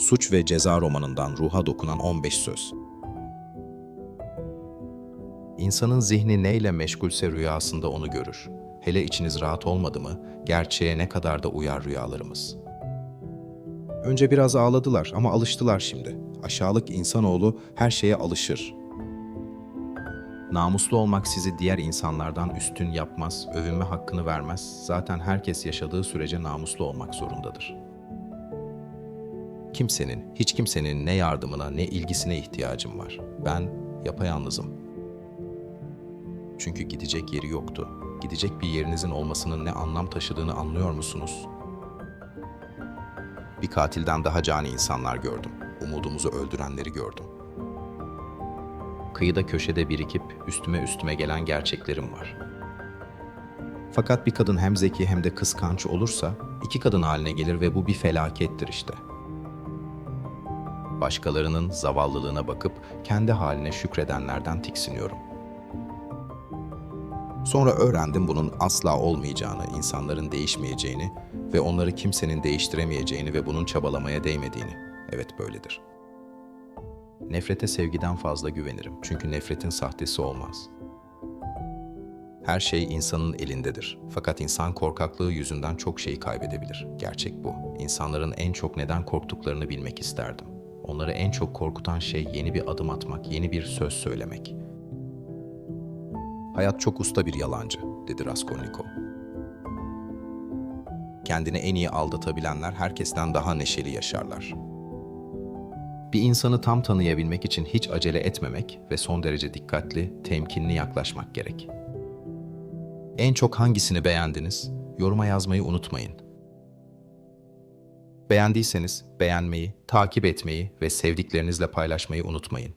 Suç ve Ceza romanından ruha dokunan 15 söz. İnsanın zihni neyle meşgulse rüyasında onu görür. Hele içiniz rahat olmadı mı, gerçeğe ne kadar da uyar rüyalarımız. Önce biraz ağladılar ama alıştılar şimdi. Aşağılık insanoğlu her şeye alışır. Namuslu olmak sizi diğer insanlardan üstün yapmaz, övünme hakkını vermez. Zaten herkes yaşadığı sürece namuslu olmak zorundadır. Kimsenin, hiç kimsenin ne yardımına ne ilgisine ihtiyacım var. Ben yapayalnızım. Çünkü gidecek yeri yoktu. Gidecek bir yerinizin olmasının ne anlam taşıdığını anlıyor musunuz? Bir katilden daha cani insanlar gördüm. Umudumuzu öldürenleri gördüm. Kıyıda köşede birikip üstüme üstüme gelen gerçeklerim var. Fakat bir kadın hem zeki hem de kıskanç olursa iki kadın haline gelir ve bu bir felakettir işte. Başkalarının zavallılığına bakıp kendi haline şükredenlerden tiksiniyorum. Sonra öğrendim bunun asla olmayacağını, insanların değişmeyeceğini ve onları kimsenin değiştiremeyeceğini ve bunun çabalamaya değmediğini. Evet böyledir. Nefrete sevgiden fazla güvenirim. Çünkü nefretin sahtesi olmaz. Her şey insanın elindedir. Fakat insan korkaklığı yüzünden çok şey kaybedebilir. Gerçek bu. İnsanların en çok neden korktuklarını bilmek isterdim. Onları en çok korkutan şey yeni bir adım atmak, yeni bir söz söylemek. Hayat çok usta bir yalancı, dedi Raskolnikov. Kendini en iyi aldatabilenler herkesten daha neşeli yaşarlar. Bir insanı tam tanıyabilmek için hiç acele etmemek ve son derece dikkatli, temkinli yaklaşmak gerek. En çok hangisini beğendiniz? Yoruma yazmayı unutmayın. Beğendiyseniz beğenmeyi, takip etmeyi ve sevdiklerinizle paylaşmayı unutmayın.